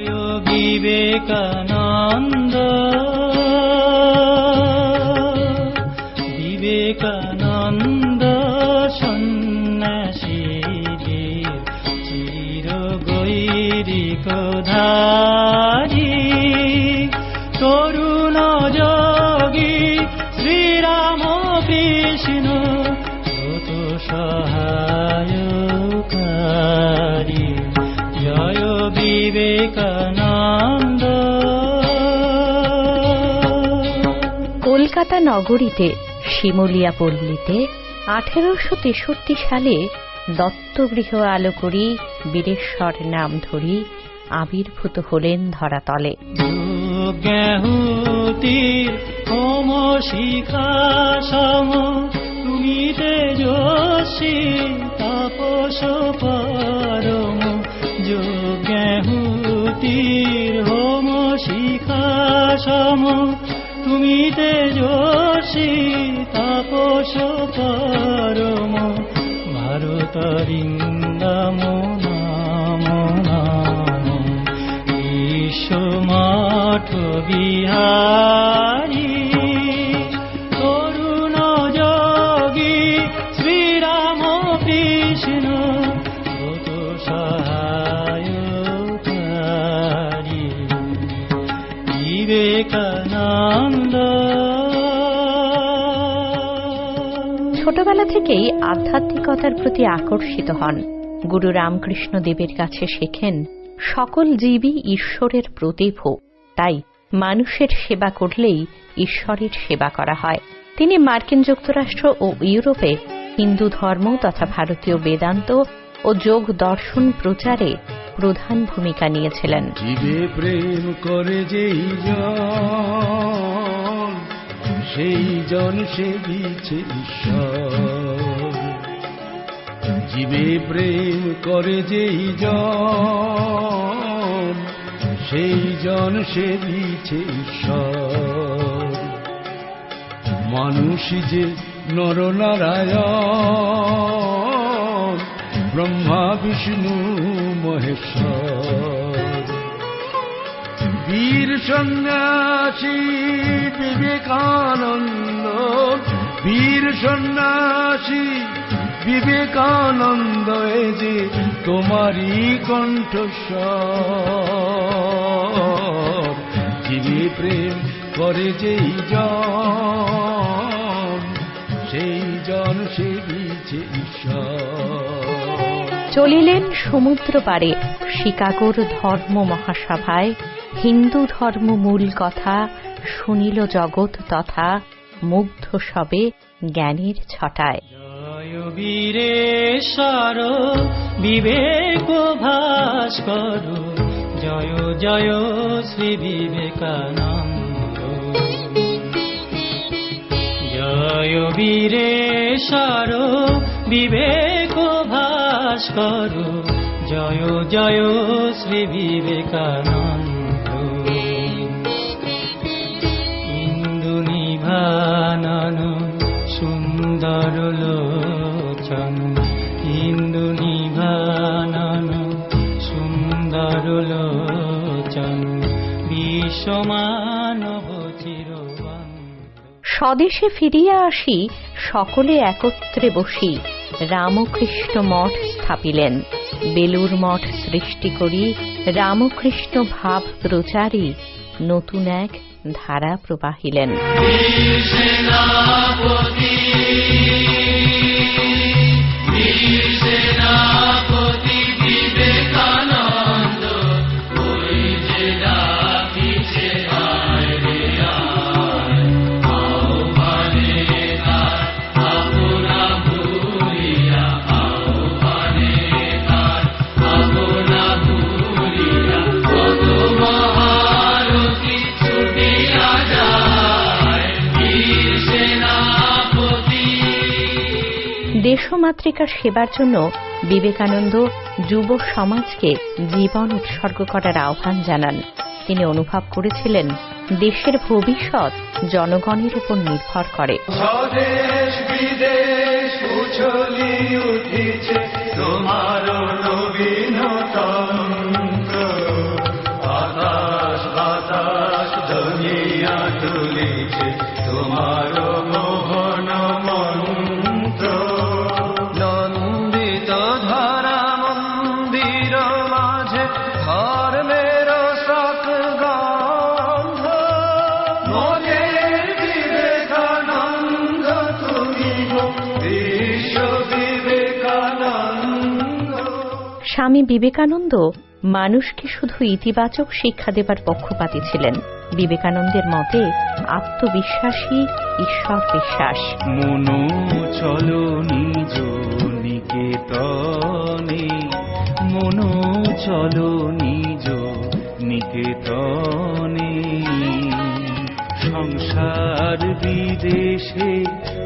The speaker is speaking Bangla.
জয় বিবেকানন্দ। বিবেকানন্দ সন্ন্যাসীদের চির গৈরিক ধারী কলকাতা নগরীতে শিমুলিয়া পল্লীতে আঠেরোশো তেষট্টি সালে দত্তগৃহ আলোকরি বীরেশ্বর নাম ধরি, আবির্ভূত হলেন ধরাতলে। তুমি তেজস্বী হোম শিখা সম তুমি তেজস্বী তাপস পরম ভারতরিন্দম নাম। নাম বিশ্বমাঠ বিহারী ছোটবেলা থেকেই আধ্যাত্মিকতার প্রতি আকর্ষিত হন। গুরু রামকৃষ্ণ দেবের কাছে শেখেন সকল জীবই ঈশ্বরের প্রতিভ। তাই মানুষের সেবা করলেই ঈশ্বরের সেবা করা হয়। তিনি মার্কিন যুক্তরাষ্ট্র ও ইউরোপে হিন্দু ধর্ম তথা ভারতীয় বেদান্ত ও যোগ দর্শন প্রচারে প্রধান ভূমিকা নিয়েছিলেন। প্রেম করে যেই জন সেই জন সে দিচ্ছে ঈশ্বর। জীবে প্রেম করে যেই জন, সেই জন সে দিচ্ছে ঈশ্বর। মানুষ যে নরনারায়ণ ব্রহ্মা, বিষ্ণু, মহেশ্বর। বীর সন্ন্যাসী বিবেকানন্দ, বীর সন্ন্যাসী বিবেকানন্দ যে তোমারই কণ্ঠস্বর। জীবে প্রেম করে যেই জন, সেই জন সে দিচ্ছে চলিলেন সমুদ্র পারে শিকাগোর ধর্ম মহাসভায় হিন্দু ধর্ম মূল কথা শুনিল জগৎ তথা মুগ্ধ সবে জ্ঞানের ছটায়। জয় বীরেশ্বর, বিবেক জয় জয় শ্রী বিবেকানন্দ। জয় বীরেশ্বর, বিবেক ভাস্কর, জয় জয় শ্রী বিবেকানন্দ। স্বদেশে ফিরিয়া আসি সকলে একত্রে বসি। রামকৃষ্ণ মঠ স্থাপিলেন। বেলুর মঠ সৃষ্টি করি রামকৃষ্ণ ভাব প্রচারী নতুন এক ধারা প্রবাহিলেন। দেশমাতৃকার সেবার জন্য বিবেকানন্দ যুব সমাজকে জীবন উৎসর্গ করার আহ্বান জানান। তিনি অনুভব করেছিলেন, দেশের ভবিষ্যৎ জনগণের উপর নির্ভর করে। তোমার স্বামী বিবেকানন্দ মানুষকে শুধু ইতিবাচক শিক্ষা দেবার পক্ষপাতী ছিলেন। বিবেকানন্দের মতে আত্মবিশ্বাসী ঈশ্বর বিশ্বাস। মনো চলো নিজ নিকেতনে। সংসার বিদেশে